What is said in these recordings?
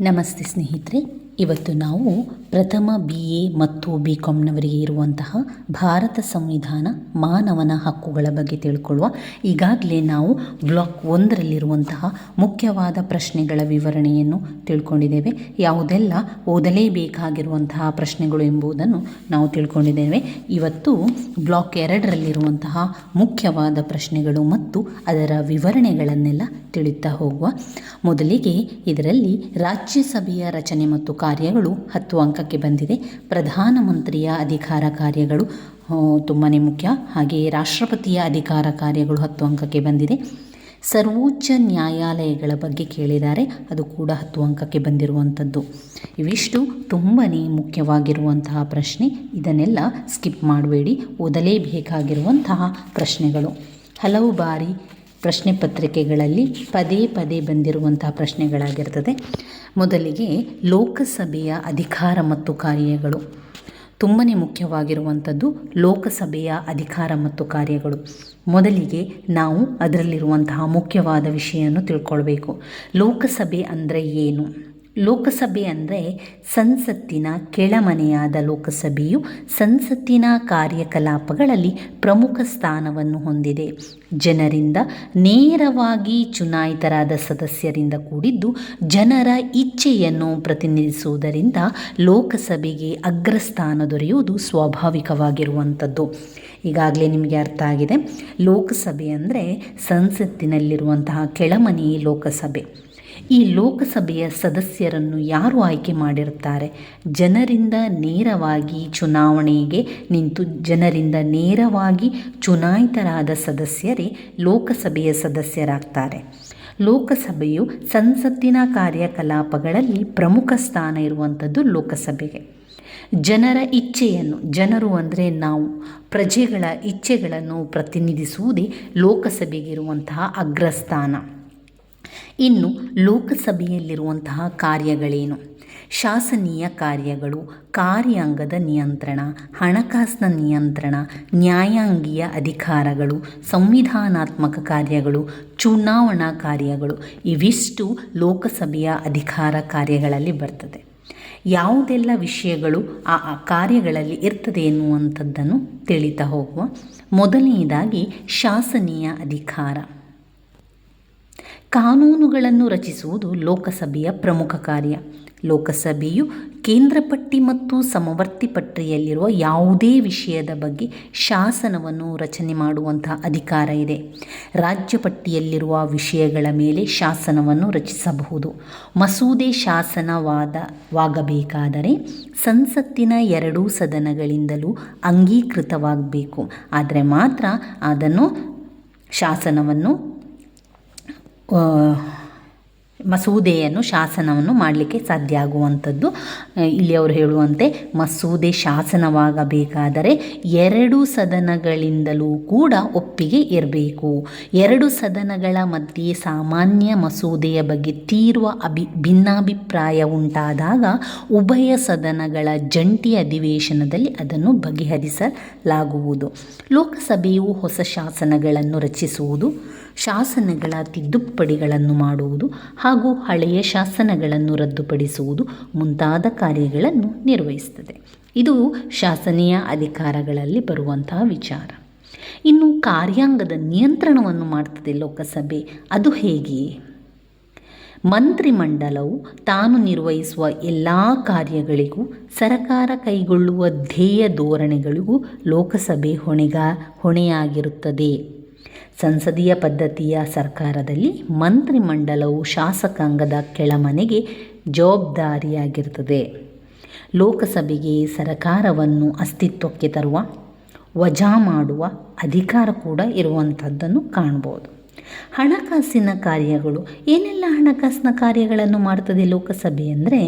ನಮಸ್ತೆ ಸ್ನೇಹಿತರೆ, ಇವತ್ತು ನಾವು ಪ್ರಥಮ ಬಿ ಎ ಮತ್ತು ಬಿ ಕಾಮ್ನವರಿಗೆ ಇರುವಂತಹ ಭಾರತ ಸಂವಿಧಾನ ಮಾನವನ ಹಕ್ಕುಗಳ ಬಗ್ಗೆ ತಿಳ್ಕೊಳ್ಳುವ. ಈಗಾಗಲೇ ನಾವು ಬ್ಲಾಕ್ ಒಂದರಲ್ಲಿರುವಂತಹ ಮುಖ್ಯವಾದ ಪ್ರಶ್ನೆಗಳ ವಿವರಣೆಯನ್ನು ತಿಳ್ಕೊಂಡಿದ್ದೇವೆ. ಯಾವುದೆಲ್ಲ ಓದಲೇಬೇಕಾಗಿರುವಂತಹ ಪ್ರಶ್ನೆಗಳು ಎಂಬುದನ್ನು ನಾವು ತಿಳ್ಕೊಂಡಿದ್ದೇವೆ. ಇವತ್ತು ಬ್ಲಾಕ್ ಎರಡರಲ್ಲಿರುವಂತಹ ಮುಖ್ಯವಾದ ಪ್ರಶ್ನೆಗಳು ಮತ್ತು ಅದರ ವಿವರಣೆಗಳನ್ನೆಲ್ಲ ತಿಳಿತಾ ಹೋಗುವ. ಮೊದಲಿಗೆ ಇದರಲ್ಲಿ ರಾಜ್ಯಸಭೆಯ ರಚನೆ ಮತ್ತು ಕಾರ್ಯಗಳು ಹತ್ತು ಅಂಕಕ್ಕೆ ಬಂದಿದೆ. ಪ್ರಧಾನಮಂತ್ರಿಯ ಅಧಿಕಾರ ಕಾರ್ಯಗಳು ತುಂಬಾ ಮುಖ್ಯ. ಹಾಗೆಯೇ ರಾಷ್ಟ್ರಪತಿಯ ಅಧಿಕಾರ ಕಾರ್ಯಗಳು ಹತ್ತು ಅಂಕಕ್ಕೆ ಬಂದಿದೆ. ಸರ್ವೋಚ್ಚ ನ್ಯಾಯಾಲಯಗಳ ಬಗ್ಗೆ ಕೇಳಿದ್ದಾರೆ ಅದು ಕೂಡ ಹತ್ತು ಅಂಕಕ್ಕೆ ಬಂದಿರುವಂಥದ್ದು. ಇವಿಷ್ಟು ತುಂಬಾ ಮುಖ್ಯವಾಗಿರುವಂತಹ ಪ್ರಶ್ನೆ. ಇದನ್ನೆಲ್ಲ ಸ್ಕಿಪ್ ಮಾಡಬೇಡಿ. ಓದಲೇಬೇಕಾಗಿರುವಂತಹ ಪ್ರಶ್ನೆಗಳು. ಹಲವು ಬಾರಿ ಪ್ರಶ್ನೆ ಪತ್ರಿಕೆಗಳಲ್ಲಿ ಪದೇ ಪದೇ ಬಂದಿರುವಂತಹ ಪ್ರಶ್ನೆಗಳಾಗಿರ್ತದೆ. ಮೊದಲಿಗೆ ಲೋಕಸಭೆಯ ಅಧಿಕಾರ ಮತ್ತು ಕಾರ್ಯಗಳು. ತುಂಬಾ ಮುಖ್ಯವಾಗಿರುವಂಥದ್ದು ಲೋಕಸಭೆಯ ಅಧಿಕಾರ ಮತ್ತು ಕಾರ್ಯಗಳು. ಮೊದಲಿಗೆ ನಾವು ಅದರಲ್ಲಿರುವಂತಹ ಮುಖ್ಯವಾದ ವಿಷಯವನ್ನು ತಿಳ್ಕೊಳ್ಬೇಕು. ಲೋಕಸಭೆ ಅಂದರೆ ಏನು? ಲೋಕಸಭೆ ಅಂದರೆ ಸಂಸತ್ತಿನ ಕೆಳಮನೆಯಾದ ಲೋಕಸಭೆಯು ಸಂಸತ್ತಿನ ಕಾರ್ಯಕಲಾಪಗಳಲ್ಲಿ ಪ್ರಮುಖ ಸ್ಥಾನವನ್ನು ಹೊಂದಿದೆ. ಜನರಿಂದ ನೇರವಾಗಿ ಚುನಾಯಿತರಾದ ಸದಸ್ಯರಿಂದ ಕೂಡಿದ್ದು ಜನರ ಇಚ್ಛೆಯನ್ನು ಪ್ರತಿನಿಧಿಸುವುದರಿಂದ ಲೋಕಸಭೆಗೆ ಅಗ್ರಸ್ಥಾನ ದೊರೆಯುವುದು ಸ್ವಾಭಾವಿಕವಾಗಿರುವಂಥದ್ದು. ಈಗಾಗಲೇ ನಿಮಗೆ ಅರ್ಥ ಆಗಿದೆ. ಲೋಕಸಭೆ ಅಂದರೆ ಸಂಸತ್ತಿನಲ್ಲಿರುವಂತಹ ಕೆಳಮನೆ ಲೋಕಸಭೆ. ಈ ಲೋಕಸಭೆಯ ಸದಸ್ಯರನ್ನು ಯಾರು ಆಯ್ಕೆ ಮಾಡಿರುತ್ತಾರೆ? ಜನರಿಂದ ನೇರವಾಗಿ ಚುನಾವಣೆಗೆ ನಿಂತು ಜನರಿಂದ ನೇರವಾಗಿ ಚುನಾಯಿತರಾದ ಸದಸ್ಯರೇ ಲೋಕಸಭೆಯ ಸದಸ್ಯರಾಗ್ತಾರೆ. ಲೋಕಸಭೆಯು ಸಂಸತ್ತಿನ ಕಾರ್ಯಕಲಾಪಗಳಲ್ಲಿ ಪ್ರಮುಖ ಸ್ಥಾನ ಇರುವಂಥದ್ದು ಲೋಕಸಭೆಗೆ. ಜನರ ಇಚ್ಛೆಯನ್ನು, ಜನರು ಅಂದರೆ ನಾವು, ಪ್ರಜೆಗಳ ಇಚ್ಛೆಗಳನ್ನು ಪ್ರತಿನಿಧಿಸುವುದೇ ಲೋಕಸಭೆಗಿರುವಂತಹ ಅಗ್ರಸ್ಥಾನ. ಇನ್ನು ಲೋಕಸಭೆಯಲ್ಲಿರುವಂತಹ ಕಾರ್ಯಗಳೇನು? ಶಾಸನೀಯ ಕಾರ್ಯಗಳು, ಕಾರ್ಯಾಂಗದ ನಿಯಂತ್ರಣ, ಹಣಕಾಸಿನ ನಿಯಂತ್ರಣ, ನ್ಯಾಯಾಂಗೀಯ ಅಧಿಕಾರಗಳು, ಸಂವಿಧಾನಾತ್ಮಕ ಕಾರ್ಯಗಳು, ಚುನಾವಣಾ ಕಾರ್ಯಗಳು, ಇವಿಷ್ಟು ಲೋಕಸಭೆಯ ಅಧಿಕಾರ ಕಾರ್ಯಗಳಲ್ಲಿ ಬರ್ತದೆ. ಯಾವುದೆಲ್ಲ ವಿಷಯಗಳು ಆ ಕಾರ್ಯಗಳಲ್ಲಿ ಇರ್ತದೆ ಎನ್ನುವಂಥದ್ದನ್ನು ತಿಳಿತಾ ಹೋಗುವ ಮೊದಲನೆಯದಾಗಿ ಶಾಸನೀಯ ಅಧಿಕಾರ. ಕಾನೂನುಗಳನ್ನು ರಚಿಸುವುದು ಲೋಕಸಭೆಯ ಪ್ರಮುಖ ಕಾರ್ಯ. ಲೋಕಸಭೆಯು ಕೇಂದ್ರ ಪಟ್ಟಿ ಮತ್ತು ಸಮವರ್ತಿ ಪಟ್ಟಿಯಲ್ಲಿರುವ ಯಾವುದೇ ವಿಷಯದ ಬಗ್ಗೆ ಶಾಸನವನ್ನು ರಚನೆ ಮಾಡುವಂತಹ ಅಧಿಕಾರ ಇದೆ. ರಾಜ್ಯ ಪಟ್ಟಿಯಲ್ಲಿರುವ ವಿಷಯಗಳ ಮೇಲೆ ಶಾಸನವನ್ನು ರಚಿಸಬಹುದು. ಮಸೂದೆ ಶಾಸನವಾದವಾಗಬೇಕಾದರೆ ಸಂಸತ್ತಿನ ಎರಡೂ ಸದನಗಳಿಂದಲೂ ಅಂಗೀಕೃತವಾಗಬೇಕು. ಆದರೆ ಮಾತ್ರ ಅದನ್ನು ಶಾಸನವನ್ನು 我 ಮಸೂದೆಯನ್ನು ಶಾಸನವನ್ನು ಮಾಡಲಿಕ್ಕೆ ಸಾಧ್ಯ ಆಗುವಂಥದ್ದು. ಇಲ್ಲಿ ಅವರು ಹೇಳುವಂತೆ ಮಸೂದೆ ಶಾಸನವಾಗಬೇಕಾದರೆ ಎರಡು ಸದನಗಳಿಂದಲೂ ಕೂಡ ಒಪ್ಪಿಗೆ ಇರಬೇಕು. ಎರಡು ಸದನಗಳ ಮಧ್ಯೆ ಸಾಮಾನ್ಯ ಮಸೂದೆಯ ಬಗ್ಗೆ ತೀರುವ ಅಭಿ, ಭಿನ್ನಾಭಿಪ್ರಾಯ ಉಂಟಾದಾಗ ಉಭಯ ಸದನಗಳ ಜಂಟಿ ಅಧಿವೇಶನದಲ್ಲಿ ಅದನ್ನು ಬಗೆಹರಿಸಲಾಗುವುದು. ಲೋಕಸಭೆಯು ಹೊಸ ಶಾಸನಗಳನ್ನು ರಚಿಸುವುದು, ಶಾಸನಗಳ ತಿದ್ದುಪಡಿಗಳನ್ನು ಮಾಡುವುದು ಹಾಗೂ ಹಳೆಯ ಶಾಸನಗಳನ್ನು ರದ್ದುಪಡಿಸುವುದು ಮುಂತಾದ ಕಾರ್ಯಗಳನ್ನು ನಿರ್ವಹಿಸುತ್ತದೆ. ಇದು ಶಾಸನೀಯ ಅಧಿಕಾರಗಳಲ್ಲಿ ಬರುವಂತಹ ವಿಚಾರ. ಇನ್ನು ಕಾರ್ಯಾಂಗದ ನಿಯಂತ್ರಣವನ್ನು ಮಾಡ್ತದೆ ಲೋಕಸಭೆ, ಅದು ಹೇಗೆ ಮಂತ್ರಿಮಂಡಲವು ತಾನು ನಿರ್ವಹಿಸುವ ಎಲ್ಲ ಕಾರ್ಯಗಳಿಗೂ, ಸರಕಾರ ಕೈಗೊಳ್ಳುವ ಧ್ಯೇಯ ಧೋರಣೆಗಳಿಗೂ ಲೋಕಸಭೆ ಹೊಣೆಗ, ಹೊಣೆಯಾಗಿರುತ್ತದೆ. ಸಂಸದೀಯ ಪದ್ಧತಿಯ ಸರ್ಕಾರದಲ್ಲಿ ಮಂತ್ರಿಮಂಡಲವು ಶಾಸಕಾಂಗದ ಕೆಳಮನೆಗೆ ಜವಾಬ್ದಾರಿಯಾಗಿರುತ್ತದೆ. ಲೋಕಸಭೆಗೆ ಸರಕಾರವನ್ನು ಅಸ್ತಿತ್ವಕ್ಕೆ ತರುವ, ವಜಾ ಮಾಡುವ ಅಧಿಕಾರ ಕೂಡ ಇರುವಂಥದ್ದನ್ನು ಕಾಣ್ಬೋದು ಹಣಕಾಸಿನ ಕಾರ್ಯಗಳು, ಏನೆಲ್ಲ ಹಣಕಾಸಿನ ಕಾರ್ಯಗಳನ್ನು ಮಾಡ್ತದೆ ಲೋಕಸಭೆ ಅಂದರೆ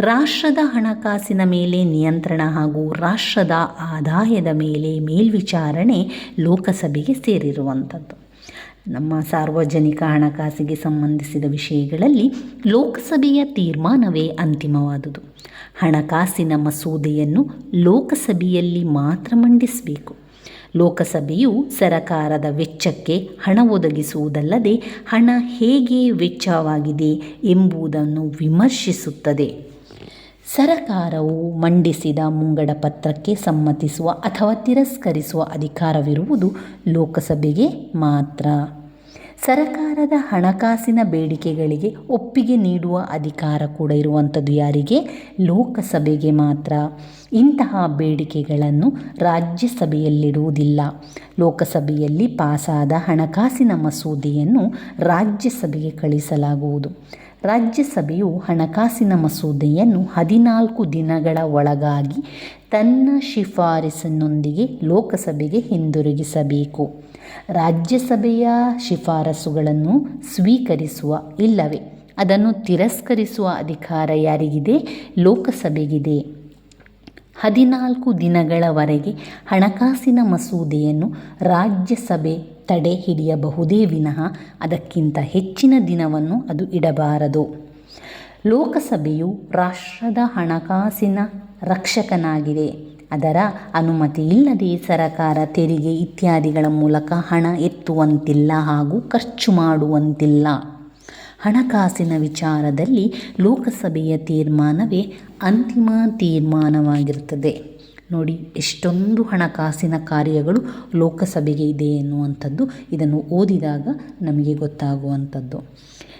ರಾಷ್ಟ್ರದ ಹಣಕಾಸಿನ ಮೇಲೆ ನಿಯಂತ್ರಣ ಹಾಗೂ ರಾಷ್ಟ್ರದ ಆದಾಯದ ಮೇಲೆ ಮೇಲ್ವಿಚಾರಣೆ ಲೋಕಸಭೆಗೆ ಸೇರಿರುವಂಥದ್ದು. ನಮ್ಮ ಸಾರ್ವಜನಿಕ ಹಣಕಾಸಿಗೆ ಸಂಬಂಧಿಸಿದ ವಿಷಯಗಳಲ್ಲಿ ಲೋಕಸಭೆಯ ತೀರ್ಮಾನವೇ ಅಂತಿಮವಾದುದು. ಹಣಕಾಸಿನ ಮಸೂದೆಯನ್ನು ಲೋಕಸಭೆಯಲ್ಲಿ ಮಾತ್ರ ಮಂಡಿಸಬೇಕು. ಲೋಕಸಭೆಯು ಸರಕಾರದ ವೆಚ್ಚಕ್ಕೆ ಹಣ ಒದಗಿಸುವುದಲ್ಲದೆ ಹಣ ಹೇಗೆ ವೆಚ್ಚವಾಗಿದೆ ಎಂಬುದನ್ನು ವಿಮರ್ಶಿಸುತ್ತದೆ. ಸರಕಾರವು ಮಂಡಿಸಿದ ಮುಂಗಡ ಪತ್ರಕ್ಕೆ ಸಮ್ಮತಿಸುವ ಅಥವಾ ತಿರಸ್ಕರಿಸುವ ಅಧಿಕಾರವಿರುವುದು ಲೋಕಸಭೆಗೆ ಮಾತ್ರ. ಸರಕಾರದ ಹಣಕಾಸಿನ ಬೇಡಿಕೆಗಳಿಗೆ ಒಪ್ಪಿಗೆ ನೀಡುವ ಅಧಿಕಾರ ಕೂಡ ಇರುವಂಥದ್ದು ಯಾರಿಗೆ? ಲೋಕಸಭೆಗೆ ಮಾತ್ರ. ಇಂತಹ ಬೇಡಿಕೆಗಳನ್ನು ರಾಜ್ಯಸಭೆಯಲ್ಲಿಡುವುದಿಲ್ಲ. ಲೋಕಸಭೆಯಲ್ಲಿ ಪಾಸಾದ ಹಣಕಾಸಿನ ಮಸೂದೆಯನ್ನು ರಾಜ್ಯಸಭೆಗೆ ಕಳಿಸಲಾಗುವುದು ರಾಜ್ಯಸಭೆಯು ಹಣಕಾಸಿನ ಮಸೂದೆಯನ್ನು ಹದಿನಾಲ್ಕು ದಿನಗಳ ಒಳಗಾಗಿ ತನ್ನ ಶಿಫಾರಸಿನೊಂದಿಗೆ ಲೋಕಸಭೆಗೆ ಹಿಂದಿರುಗಿಸಬೇಕು. ರಾಜ್ಯಸಭೆಯ ಶಿಫಾರಸುಗಳನ್ನು ಸ್ವೀಕರಿಸುವ ಇಲ್ಲವೇ? ಅದನ್ನು ತಿರಸ್ಕರಿಸುವ ಅಧಿಕಾರ ಯಾರಿಗಿದೆ? ಲೋಕಸಭೆಗಿದೆ. ಹದಿನಾಲ್ಕು ದಿನಗಳವರೆಗೆ ಹಣಕಾಸಿನ ಮಸೂದೆಯನ್ನು ರಾಜ್ಯಸಭೆ ತಡೆ ಹಿಡಿಯಬಹುದೇ ವಿನಃ ಅದಕ್ಕಿಂತ ಹೆಚ್ಚಿನ ದಿನವನ್ನು ಅದು ಇಡಬಾರದು. ಲೋಕಸಭೆಯು ರಾಷ್ಟ್ರದ ಹಣಕಾಸಿನ ರಕ್ಷಕನಾಗಿದೆ. ಅದರ ಅನುಮತಿ ಇಲ್ಲದೆ ಸರಕಾರ ತೆರಿಗೆ ಇತ್ಯಾದಿಗಳ ಮೂಲಕ ಹಣ ಎತ್ತುವಂತಿಲ್ಲ ಹಾಗೂ ಖರ್ಚು ಮಾಡುವಂತಿಲ್ಲ. ಹಣಕಾಸಿನ ವಿಚಾರದಲ್ಲಿ ಲೋಕಸಭೆಯ ತೀರ್ಮಾನವೇ ಅಂತಿಮ ತೀರ್ಮಾನವಾಗಿರುತ್ತದೆ. ನೋಡಿ, ಎಷ್ಟೊಂದು ಹಣಕಾಸಿನ ಕಾರ್ಯಗಳು ಲೋಕಸಭೆಗೆ ಇದೆ ಎನ್ನುವಂಥದ್ದು ಇದನ್ನು ಓದಿದಾಗ ನಮಗೆ ಗೊತ್ತಾಗುವಂಥದ್ದು.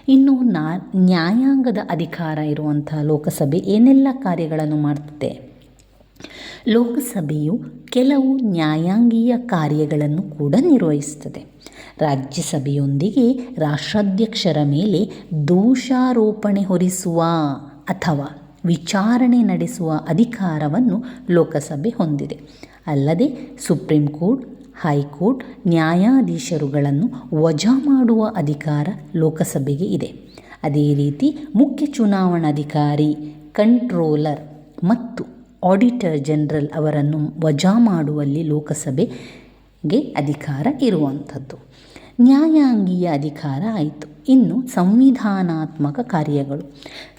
ಇನ್ನು ನಾ, ನ್ಯಾಯಾಂಗದ ಅಧಿಕಾರ ಇರುವಂಥ ಲೋಕಸಭೆ ಏನೆಲ್ಲ ಕಾರ್ಯಗಳನ್ನು ಮಾಡ್ತದೆ? ಲೋಕಸಭೆಯು ಕೆಲವು ನ್ಯಾಯಾಂಗೀಯ ಕಾರ್ಯಗಳನ್ನು ಕೂಡ ನಿರ್ವಹಿಸುತ್ತದೆ ರಾಜ್ಯಸಭೆಯೊಂದಿಗೆ ರಾಷ್ಟ್ರಾಧ್ಯಕ್ಷರ ಮೇಲೆ ದೋಷಾರೋಪಣೆ ಹೊರಿಸುವ ಅಥವಾ ವಿಚಾರಣೆ ನಡೆಸುವ ಅಧಿಕಾರವನ್ನು ಲೋಕಸಭೆ ಹೊಂದಿದೆ. ಅಲ್ಲದೆ ಸುಪ್ರೀಂ ಕೋರ್ಟ್, ಹೈಕೋರ್ಟ್, ನ್ಯಾಯಾಧೀಶರುಗಳನ್ನು ವಜಾ ಮಾಡುವ ಅಧಿಕಾರ ಲೋಕಸಭೆಗೆ ಇದೆ. ಅದೇ ರೀತಿ ಮುಖ್ಯ ಚುನಾವಣಾಧಿಕಾರಿ, ಕಂಟ್ರೋಲರ್ ಮತ್ತು ಆಡಿಟರ್ ಜನರಲ್ ಅವರನ್ನು ವಜಾ ಮಾಡುವಲ್ಲಿ ಲೋಕಸಭೆಗೆ ಅಧಿಕಾರ ಇರುವಂಥದ್ದು. ನ್ಯಾಯಾಂಗೀಯ ಅಧಿಕಾರ ಆಯಿತು. ಇನ್ನು ಸಂವಿಧಾನಾತ್ಮಕ ಕಾರ್ಯಗಳು.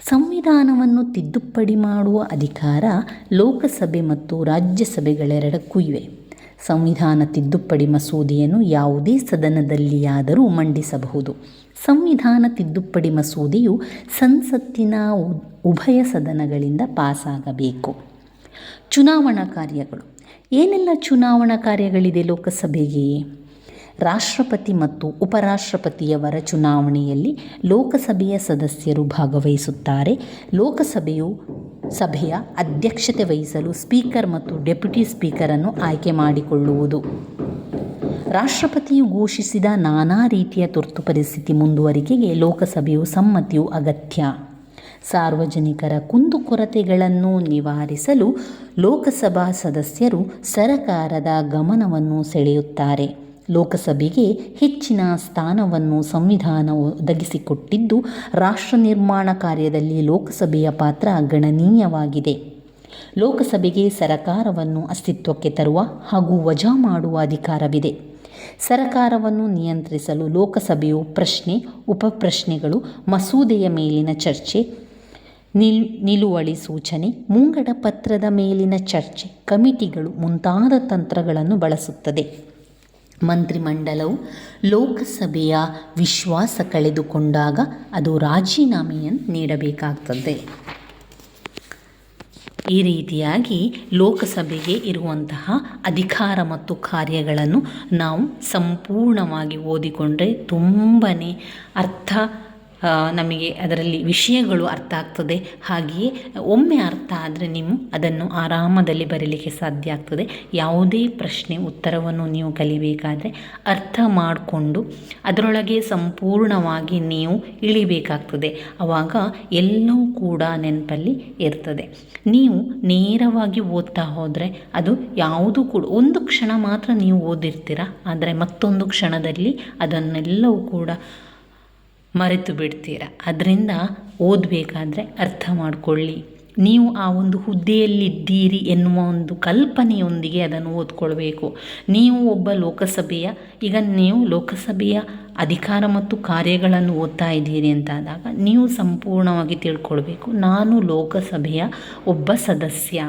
ಸಂವಿಧಾನವನ್ನು ತಿದ್ದುಪಡಿ ಮಾಡುವ ಅಧಿಕಾರ ಲೋಕಸಭೆ ಮತ್ತು ರಾಜ್ಯಸಭೆಗಳೆರಡಕ್ಕೂ ಇವೆ. ಸಂವಿಧಾನ ತಿದ್ದುಪಡಿ ಮಸೂದೆಯನ್ನು ಯಾವುದೇ ಸದನದಲ್ಲಿಯಾದರೂ ಮಂಡಿಸಬಹುದು. ಸಂವಿಧಾನ ತಿದ್ದುಪಡಿ ಮಸೂದೆಯು ಸಂಸತ್ತಿನ ಉಭಯ ಸದನಗಳಿಂದ ಪಾಸಾಗಬೇಕು. ಚುನಾವಣಾ ಕಾರ್ಯಗಳು. ಏನೆಲ್ಲ ಚುನಾವಣಾ ಕಾರ್ಯಗಳಿದೆ ಲೋಕಸಭೆಗೆ? ರಾಷ್ಟ್ರಪತಿ ಮತ್ತು ಉಪರಾಷ್ಟ್ರಪತಿಯವರ ಚುನಾವಣೆಯಲ್ಲಿ ಲೋಕಸಭೆಯ ಸದಸ್ಯರು ಭಾಗವಹಿಸುತ್ತಾರೆ. ಲೋಕಸಭೆಯು ಸಭೆಯ ಅಧ್ಯಕ್ಷತೆ ವಹಿಸಲು ಸ್ಪೀಕರ್ ಮತ್ತು ಡೆಪ್ಯೂಟಿ ಸ್ಪೀಕರನ್ನು ಆಯ್ಕೆ ಮಾಡಿಕೊಳ್ಳುವುದು. ರಾಷ್ಟ್ರಪತಿಯು ಘೋಷಿಸಿದ ನಾನಾ ರೀತಿಯ ತುರ್ತು ಪರಿಸ್ಥಿತಿ ಮುಂದುವರಿಕೆಗೆ ಲೋಕಸಭೆಯು ಸಮ್ಮತಿಯು ಅಗತ್ಯ. ಸಾರ್ವಜನಿಕರ ಕುಂದುಕೊರತೆಗಳನ್ನು ನಿವಾರಿಸಲು ಲೋಕಸಭಾ ಸದಸ್ಯರು ಸರಕಾರದ ಗಮನವನ್ನು ಸೆಳೆಯುತ್ತಾರೆ. ಲೋಕಸಭೆಗೆ ಹೆಚ್ಚಿನ ಸ್ಥಾನವನ್ನು ಸಂವಿಧಾನ ಒದಗಿಸಿಕೊಟ್ಟಿದ್ದು, ರಾಷ್ಟ್ರ ನಿರ್ಮಾಣ ಕಾರ್ಯದಲ್ಲಿ ಲೋಕಸಭೆಯ ಪಾತ್ರ ಗಣನೀಯವಾಗಿದೆ. ಲೋಕಸಭೆಗೆ ಸರಕಾರವನ್ನು ಅಸ್ತಿತ್ವಕ್ಕೆ ತರುವ ಹಾಗೂ ವಜಾ ಮಾಡುವ ಅಧಿಕಾರವಿದೆ. ಸರಕಾರವನ್ನು ನಿಯಂತ್ರಿಸಲು ಲೋಕಸಭೆಯು ಪ್ರಶ್ನೆ, ಉಪಪ್ರಶ್ನೆಗಳು, ಮಸೂದೆಯ ಮೇಲಿನ ಚರ್ಚೆ, ನಿಲ್, ನಿಲುವಳಿ ಸೂಚನೆ, ಮುಂಗಡ ಪತ್ರದ ಮೇಲಿನ ಚರ್ಚೆ, ಕಮಿಟಿಗಳು ಮುಂತಾದ ತಂತ್ರಗಳನ್ನು ಬಳಸುತ್ತದೆ. ಮಂತ್ರಿಮಂಡಲವು ಲೋಕಸಭೆಯ ವಿಶ್ವಾಸ ಕಳೆದುಕೊಂಡಾಗ ಅದು ರಾಜೀನಾಮೆಯನ್ನು ನೀಡಬೇಕಾಗ್ತದೆ. ಈ ರೀತಿಯಾಗಿ ಲೋಕಸಭೆಗೆ ಇರುವಂತಹ ಅಧಿಕಾರ ಮತ್ತು ಕಾರ್ಯಗಳನ್ನು ನಾವು ಸಂಪೂರ್ಣವಾಗಿ ಓದಿಕೊಂಡ್ರೆ ತುಂಬಾ ಅರ್ಥ ನಮಗೆ ಅದರಲ್ಲಿ ವಿಷಯಗಳು ಅರ್ಥ ಆಗ್ತದೆ. ಹಾಗೆಯೇ ಒಮ್ಮೆ ಅರ್ಥ ಆದರೆ ನೀವು ಅದನ್ನು ಆರಾಮದಲ್ಲಿ ಬರೀಲಿಕ್ಕೆ ಸಾಧ್ಯ ಆಗ್ತದೆ. ಯಾವುದೇ ಪ್ರಶ್ನೆ, ಉತ್ತರವನ್ನು ನೀವು ಕಲಿಬೇಕಾದರೆ ಅರ್ಥ ಮಾಡಿಕೊಂಡು ಅದರೊಳಗೆ ಸಂಪೂರ್ಣವಾಗಿ ನೀವು ಇಳಿಬೇಕಾಗ್ತದೆ. ಆವಾಗ ಎಲ್ಲವೂ ಕೂಡ ನೆನಪಲ್ಲಿ ಇರ್ತದೆ. ನೀವು ನೇರವಾಗಿ ಓದ್ತಾ ಹೋದರೆ ಅದು ಯಾವುದು ಕೂಡ, ಒಂದು ಕ್ಷಣ ಮಾತ್ರ ನೀವು ಓದಿರ್ತೀರ, ಆದರೆ ಮತ್ತೊಂದು ಕ್ಷಣದಲ್ಲಿ ಅದನ್ನೆಲ್ಲವೂ ಕೂಡ ಮರೆತು ಬಿಡ್ತೀರ. ಅದರಿಂದ ಓದಬೇಕಾದ್ರೆ ಅರ್ಥ ಮಾಡಿಕೊಳ್ಳಿ. ನೀವು ಆ ಒಂದು ಹುದ್ದೆಯಲ್ಲಿದ್ದೀರಿ ಎನ್ನುವ ಒಂದು ಕಲ್ಪನೆಯೊಂದಿಗೆ ಅದನ್ನು ಓದ್ಕೊಳ್ಬೇಕು. ನೀವು ಒಬ್ಬ ಲೋಕಸಭೆಯ, ಈಗ ನೀವು ಲೋಕಸಭೆಯ ಅಧಿಕಾರ ಮತ್ತು ಕಾರ್ಯಗಳನ್ನು ಓದ್ತಾ ಇದ್ದೀರಿ ಅಂತಾದಾಗ ನೀವು ಸಂಪೂರ್ಣವಾಗಿ ತಿಳ್ಕೊಳ್ಬೇಕು. ನಾನು ಲೋಕಸಭೆಯ ಒಬ್ಬ ಸದಸ್ಯ.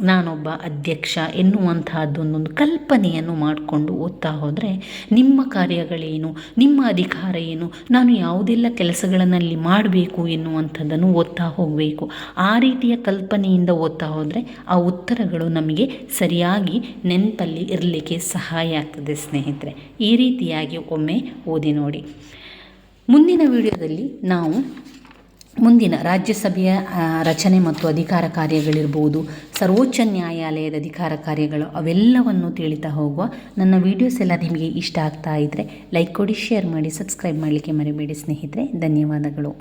ನಾನೊಬ್ಬ ಅಧ್ಯಕ್ಷ ಎನ್ನುವಂತಹದ್ದೊಂದೊಂದು ಕಲ್ಪನೆಯನ್ನು ಮಾಡಿಕೊಂಡು ಓದ್ತಾ ಹೋದರೆ ನಿಮ್ಮ ಕಾರ್ಯಗಳೇನು, ನಿಮ್ಮ ಅಧಿಕಾರ ಏನು, ನಾನು ಯಾವುದೆಲ್ಲ ಕೆಲಸಗಳನ್ನಲ್ಲಿ ಮಾಡಬೇಕು ಎನ್ನುವಂಥದ್ದನ್ನು ಓದ್ತಾ ಹೋಗಬೇಕು. ಆ ರೀತಿಯ ಕಲ್ಪನೆಯಿಂದ ಓದ್ತಾ ಹೋದರೆ ಆ ಉತ್ತರಗಳು ನಮಗೆ ಸರಿಯಾಗಿ ನೆನಪಲ್ಲಿ ಇರಲಿಕ್ಕೆ ಸಹಾಯ ಆಗ್ತದೆ ಸ್ನೇಹಿತರೆ. ಈ ರೀತಿಯಾಗಿ ಒಮ್ಮೆ ಓದಿ ನೋಡಿ. ಮುಂದಿನ ವಿಡಿಯೋದಲ್ಲಿ ನಾವು ಮುಂದಿನ ರಾಜ್ಯಸಭೆಯ ರಚನೆ ಮತ್ತು ಅಧಿಕಾರ ಕಾರ್ಯಗಳಿರ್ಬೋದು, ಸರ್ವೋಚ್ಚ ನ್ಯಾಯಾಲಯದ ಅಧಿಕಾರ ಕಾರ್ಯಗಳು ಅವೆಲ್ಲವನ್ನು ತಿಳಿತಾ ಹೋಗುವ ನನ್ನ ವಿಡಿಯೋಸ್ ಎಲ್ಲ ನಿಮಗೆ ಇಷ್ಟ ಆಗ್ತಾ ಇದ್ದರೆ ಲೈಕ್ ಕೊಡಿ ಶೇರ್ ಮಾಡಿ ಸಬ್ಸ್ಕ್ರೈಬ್ ಮಾಡಲಿಕ್ಕೆ ಮರಿಬೇಡಿ ಸ್ನೇಹಿತರೆ. ಧನ್ಯವಾದಗಳು.